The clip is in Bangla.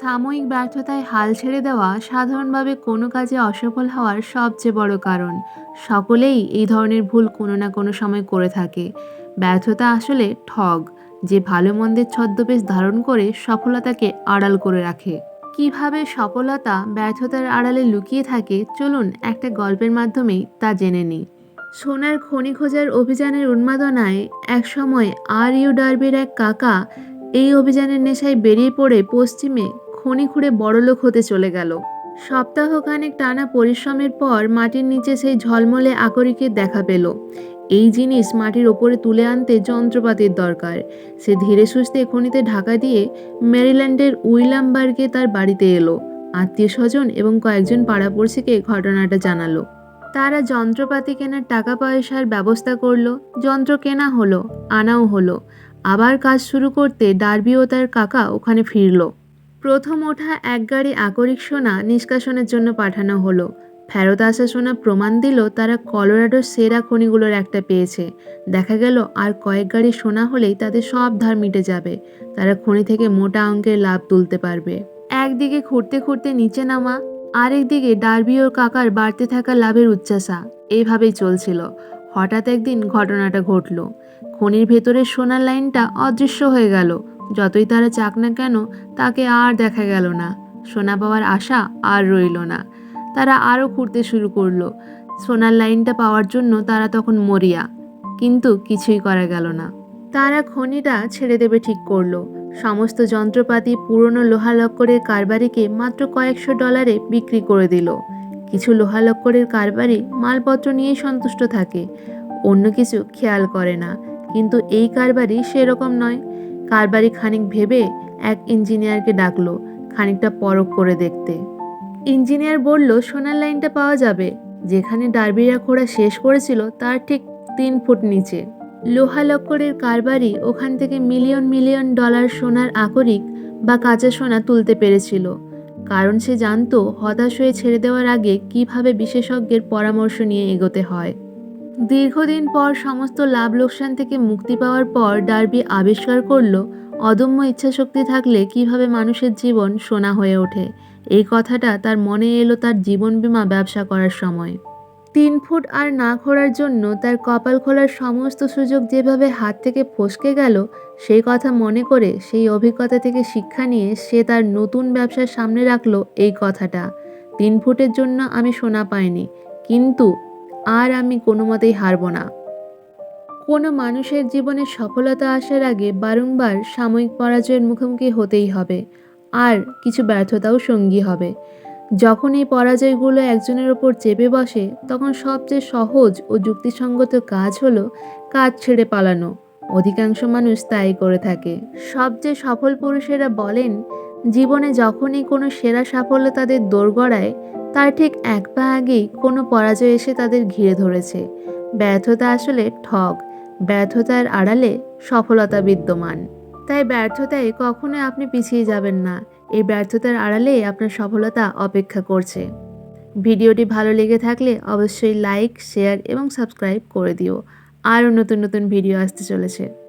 সাময়িক ব্যর্থতায় হাল ছেড়ে দেওয়া সাধারণভাবে কোনো কাজে অসফল হওয়ার সবচেয়ে বড় কারণ। সকলেই এই ধরনের ভুল কোনো না কোনো সময় করে থাকে। ব্যর্থতা আসলে ঠগ, যে ভালো মন্দের ছদ্মবেশ ধারণ করে সফলতাকে আড়াল করে রাখে। কীভাবে সফলতা ব্যর্থতার আড়ালে লুকিয়ে থাকে, চলুন একটা গল্পের মাধ্যমেই তা জেনে নিই। সোনার খনি খোঁজার অভিযানের উন্মাদনায় একসময় আর ইউ ডার্বির এক কাকা এই অভিযানের নেশায় বেরিয়ে পড়ে পশ্চিমে খনি খুঁড়ে বড়লোক হতে চলে গেল। সপ্তাহখানেক টানা পরিশ্রমের পর মাটির নিচে সেই ঝলমলে আকরিকের দেখা পেল। এই জিনিস মাটির ওপরে তুলে আনতে যন্ত্রপাতির দরকার। সে ধীরে সুস্থে খনিতে ঢাকা দিয়ে মেরিল্যান্ডের উইলামবার্গে তার বাড়িতে এলো। আত্মীয় স্বজন এবং কয়েকজন পাড়াপড়শিকে ঘটনাটা জানালো। তারা যন্ত্রপাতি কেনার টাকা পয়সার ব্যবস্থা করল, যন্ত্র কেনা হলো, আনাও হলো। আবার কাজ শুরু করতে ডার্বি ও তার কাকা ওখানে ফিরল। প্রথম ওঠা এক গাড়ি আকরিক সোনা নিষ্কাশনের জন্য পাঠানো হলো। ফেরত আসা সোনা প্রমাণ দিল তারা কলোরাডোর সেরা খনিগুলোর একটা পেয়েছে। দেখা গেল আর কয়েক গাড়ি সোনা হলেই তাদের সব ধার মিটে যাবে। তারা খনি থেকে মোটা অঙ্কের লাভ তুলতে পারবে। একদিকে খুঁড়তে খুঁড়তে নিচে নামা, আরেকদিকে ডার্বি ও কাকার বাড়তে থাকা লাভের উচ্চাসা এইভাবেই চলছিল। হঠাৎ একদিন ঘটনাটা ঘটল। খনির ভেতরের সোনার লাইনটা অদৃশ্য হয়ে গেল। যতই তারা চাক না কেন, তাকে আর দেখা গেল না। সোনা পাওয়ার আশা আর রইল না। তারা আরও খুঁড়তে শুরু করল। সোনার লাইনটা পাওয়ার জন্য তারা তখন মরিয়া, কিন্তু কিছুই করা গেল না। তারা খনিটা ছেড়ে দেবে ঠিক করল। সমস্ত যন্ত্রপাতি পুরনো লোহালক্করের কারবারিকে মাত্র কয়েকশো ডলারে বিক্রি করে দিল। কিছু লোহালক্করের কারবারি মালপত্র নিয়েই সন্তুষ্ট থাকে। অন্য কিছু খেয়াল করে না, কিন্তু এই কারবারি সেরকম নয়। কারবারি খানিক ভেবে এক ইঞ্জিনিয়ারকে ডাকলো, খানিকটা পরখ করে দেখতে। ইঞ্জিনিয়ার বলল, সোনার লাইনটা পাওয়া যাবে। যেখানে ডার্বিরা খোঁড়া শেষ করেছিল, তার ঠিক তিন ফুট নিচে। লোহা লক্করের কারবারি ওখান থেকে মিলিয়ন মিলিয়ন ডলার সোনার আকরিক বা কাঁচা সোনা তুলতে পেরেছিল। কারণ সে জানতো, হতাশ হয়ে ছেড়ে দেওয়ার আগে কীভাবে বিশেষজ্ঞের পরামর্শ নিয়ে এগোতে হয়। দীর্ঘদিন পর সমস্ত লাভ লোকসান থেকে মুক্তি পাওয়ার পর ডার্বি আবিষ্কার করল, অদম্য ইচ্ছাশক্তি থাকলে কীভাবে মানুষের জীবন সোনা হয়ে ওঠে? এই কথাটা তার মনে এলো তার জীবন বিমা ব্যবসা করার সময়। তিন ফুট আর না খোঁড়ার জন্য তার কপাল খোলার সমস্ত সুযোগ যেভাবে হাত থেকে ফসকে গেল, সেই কথা মনে করে সেই অভিজ্ঞতা থেকে শিক্ষা নিয়ে সে তার নতুন ব্যবসার সামনে রাখল এই কথাটা। তিন ফুটের জন্য আমি সোনা পাইনি, কিন্তু আর আমি কোনো মতেই হারবো না। কোনো মানুষের জীবনে সফলতা আসার আগে বারংবার সাময়িক পরাজয়ের মুখোমুখি হতেই হবে, আর কিছু ব্যর্থতাও সঙ্গী হবে। যখন এই পরাজয়গুলো একজনের ওপর চেপে বসে, তখন সবচেয়ে সহজ ও যুক্তিসঙ্গত কাজ হলো কাজ ছেড়ে পালানো। অধিকাংশ মানুষ তাই করে থাকে। সবচেয়ে সফল পুরুষেরা বলেন, জীবনে যখনই কোনো সেরা সাফল্য তাদের দোরগড়ায় তার ঠিক এক পা আগেই কোনো পরাজয় এসে তাদের ঘিরে ধরেছে। ব্যর্থতা আসলে ঠগ, ব্যর্থতার আড়ালে সফলতা বিদ্যমান। তাই ব্যর্থতায় কখনো আপনি পিছিয়ে যাবেন না। এই ব্যর্থতার আড়ালে আপনার সফলতা অপেক্ষা করছে। ভিডিওটি ভালো লেগে থাকলে অবশ্যই লাইক, শেয়ার এবং সাবস্ক্রাইব করে দিও। আরও নতুন নতুন ভিডিও আসতে চলেছে।